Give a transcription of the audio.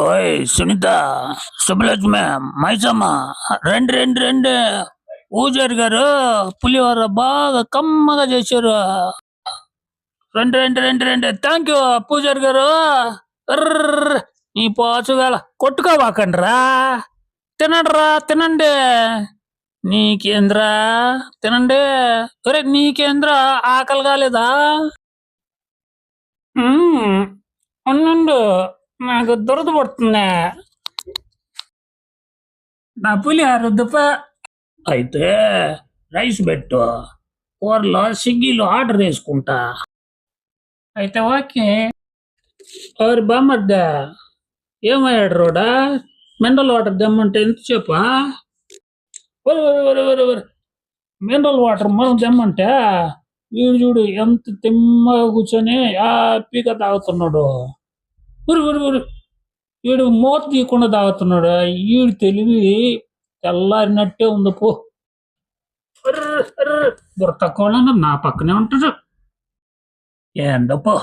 ఓయ్ సునీత సుబ్బలక్ష్మి మైసమ్మ రండి రండి రండి. పూజారి గారు పులిహోర బాగా కమ్మగా చేశారు. రండి రండి రండి రండి. థ్యాంక్ యూ పూజారి గారు. నీ ఈ పోచుగాల కొట్టుకోవాకండ్రా. తినండిరా తినండి. నీకేంద్రా? తినండి. ఒరే నీకేంద్రా? ఆకలి కాలేదా ఉండు నాకు దురద పడుతుంది. నా పులి రుద్దుప అయితే రైస్ పెట్టు. కూరలో స్విగ్గీలో ఆర్డర్ వేసుకుంటా. అయితే ఓకే. ఎవరి బామ్మద్ద ఏమయ్యాడు రోడా? మినరల్ వాటర్ తెమ్మంటే ఎంత చెప్పా మినరల్ వాటర్ మనం తెమ్మంటే వీడు చూడు ఎంత తిమ్మగా కూర్చొని హ్యాపీగా తాగుతున్నాడు. ఊరు ఊరు ఊరు వీడు మూత తీయకుండా తాగుతున్నాడు. వీడు తెలివి తెల్లారినట్టే ఉంది పో. బుర్ర తక్కువ నా పక్కనే ఉంటాడు. ఏందో పో.